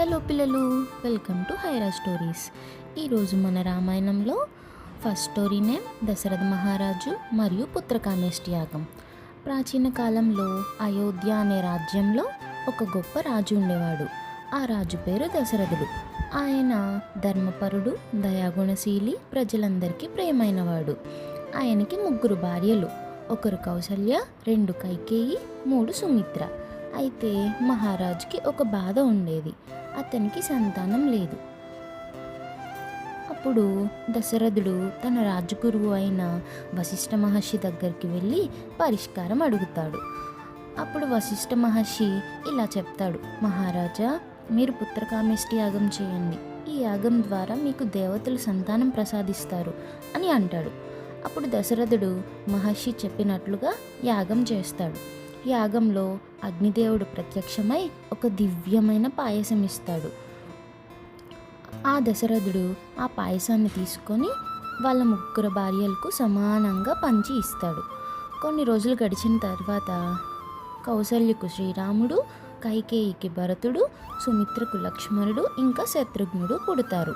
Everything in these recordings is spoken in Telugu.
హలో పిల్లలు వెల్కమ్ టు హైరా స్టోరీస్. ఈరోజు మన రామాయణంలో ఫస్ట్ స్టోరీ నేమ్ దశరథ మహారాజు మరియు పుత్రకామేష్టి యాగం. ప్రాచీన కాలంలో అయోధ్య అనే రాజ్యంలో ఒక గొప్ప రాజు ఉండేవాడు. ఆ రాజు పేరు దశరథుడు. ఆయన ధర్మపరుడు దయాగుణశీలి ప్రజలందరికీ ప్రేమైనవాడు ఆయనకి ముగ్గురు భార్యలు. ఒకరు కౌశల్య రెండు కైకేయి మూడు సుమిత్ర. అయితే మహారాజుకి ఒక బాధ ఉండేది. అతనికి సంతానం లేదు. అప్పుడు దశరథుడు తన రాజగురువు అయిన వశిష్ఠ మహర్షి దగ్గరికి వెళ్ళి పరిష్కారం అడుగుతాడు. అప్పుడు వశిష్ఠ మహర్షి ఇలా చెప్తాడు. మహారాజా మీరు పుత్రకామేష్టి యాగం చేయండి. ఈ యాగం ద్వారా మీకు దేవతలు సంతానం ప్రసాదిస్తారు అని అంటాడు. అప్పుడు దశరథుడు మహర్షి చెప్పినట్లుగా యాగం చేస్తాడు. యాగంలో అగ్నిదేవుడు ప్రత్యక్షమై ఒక దివ్యమైన పాయసం ఇస్తాడు. ఆ దశరథుడు ఆ పాయసాన్ని తీసుకొని వాళ్ళ ముగ్గురు భార్యలకు సమానంగా పంచి ఇస్తాడు. కొన్ని రోజులు గడిచిన తర్వాత కౌసల్యకు శ్రీరాముడు కైకేయికి భరతుడు సుమిత్రకు లక్ష్మణుడు ఇంకా శత్రుఘ్నుడు పుడతారు.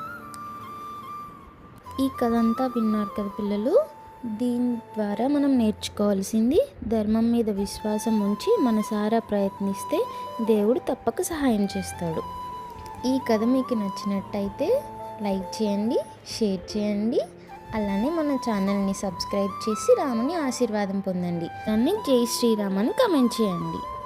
ఈ కథ అంతా విన్నారు కదా పిల్లలు? దీని ద్వారా మనం నేర్చుకోవాల్సింది ధర్మం మీద విశ్వాసం ఉంచి మనసారా ప్రయత్నిస్తే దేవుడు తప్పక సహాయం చేస్తాడు. ఈ కథ మీకు నచ్చినట్టయితే లైక్ చేయండి షేర్ చేయండి అలానే మన ఛానల్ని సబ్స్క్రైబ్ చేసి రాముని ఆశీర్వాదం పొందండి. దాన్ని జై శ్రీరామ్ అని కమెంట్ చేయండి.